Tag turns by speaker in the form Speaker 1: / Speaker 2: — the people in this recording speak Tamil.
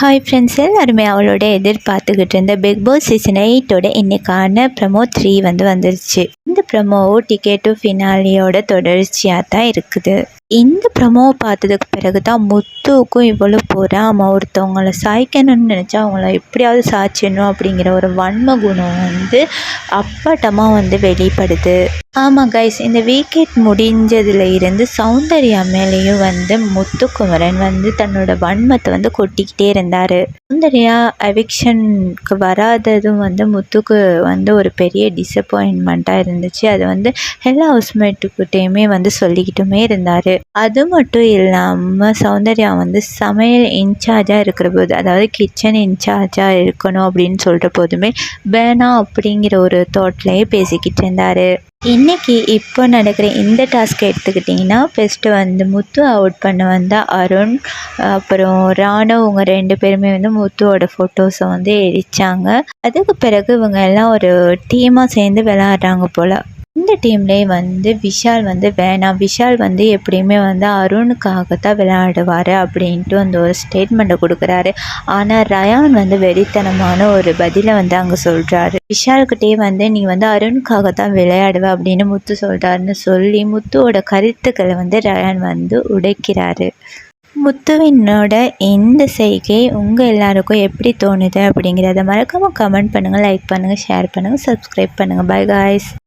Speaker 1: ஹாய் ஃப்ரெண்ட்ஸ் எல்லாருமே அவளோட எதிர்பார்த்துக்கிட்டு இருந்த பிக் பாஸ் சீசன் எயிட்டோட இன்னைக்கான ப்ரமோ த்ரீ வந்து வந்துருச்சு. இந்த ப்ரமோவோ டிக்கெட்டு ஃபினாலியோட தொடர்ச்சியாக தான் இருக்குது. இந்த ப்ரமோவை பார்த்ததுக்கு பிறகு தான் முத்துவுக்கும் இவ்வளோ பொறாமல் ஒருத்தவங்களை சாய்க்கணும்னு நினச்சா அவங்கள எப்படியாவது சாய்ச்சிடணும் அப்படிங்கிற ஒரு வன்ம குணம் வந்து அப்பட்டமாக வந்து வெளிப்படுது. ஆமாம் கைஸ் இந்த வீக்கெட் முடிஞ்சதுல இருந்து சௌந்தர்யா மேலேயும் வந்து முத்துக்குமரன் வந்து தன்னோட வன்மத்தை வந்து கொட்டிக்கிட்டே இருந்தார். சௌந்தர்யா எவிக்ஷனுக்கு வராததும் வந்து முத்துக்கு வந்து ஒரு பெரிய டிசப்பாயின்மெண்ட்டாக இருந்துச்சு. அது வந்து எல்லா ஹவுஸ்மேட்டுக்கிட்டேயுமே வந்து சொல்லிக்கிட்டுமே இருந்தார். அது மட்டும் இல்லாமல் சௌந்தர்யா வந்து சமையல் இன்சார்ஜாக இருக்கிற போது அதாவது கிச்சன் இன்சார்ஜாக இருக்கணும் அப்படின்னு சொல்கிற போதுமே வேணாம் அப்படிங்கிற ஒரு தாட்லேயே பேசிக்கிட்டு இருந்தார். இன்றைக்கி இப்போ நடக்கிற இந்த டாஸ்க் எடுத்துக்கிட்டிங்கன்னா ஃபஸ்ட்டு வந்து முத்து அவுட் பண்ண வந்தால் அருண் அப்புறம் ராணு இவங்க ரெண்டு பேருமே வந்து முத்துவோட ஃபோட்டோஸை வந்து எரிச்சாங்க அதுக்கு பிறகு இவங்க எல்லாம் ஒரு டீமாக சேர்ந்து விளாட்றாங்க போல். இந்த டீம்லேயே வந்து விஷால் வந்து வேணாம். விஷால் வந்து எப்படியுமே வந்து அருணுக்காக தான் விளையாடுவார் அப்படின்ட்டு அந்த ஒரு ஸ்டேட்மெண்ட்டை கொடுக்குறாரு. ஆனால் ரயான் வந்து வெறித்தனமான ஒரு பதிலை வந்து அங்கே சொல்கிறாரு விஷால்கிட்டே வந்து நீ வந்து அருணுக்காக தான் விளையாடுவ அப்படின்னு முத்து சொல்கிறாருன்னு சொல்லி முத்துவோட கருத்துக்களை வந்து ரயான் வந்து உடைக்கிறாரு. முத்துவினோட இந்த செய்கை உங்கள் எல்லாருக்கும் எப்படி தோணுது அப்படிங்கிறத மறக்காமல் கமெண்ட் பண்ணுங்கள் லைக் பண்ணுங்கள் ஷேர் பண்ணுங்கள் சப்ஸ்கிரைப் பண்ணுங்கள் பை காய்ஸ்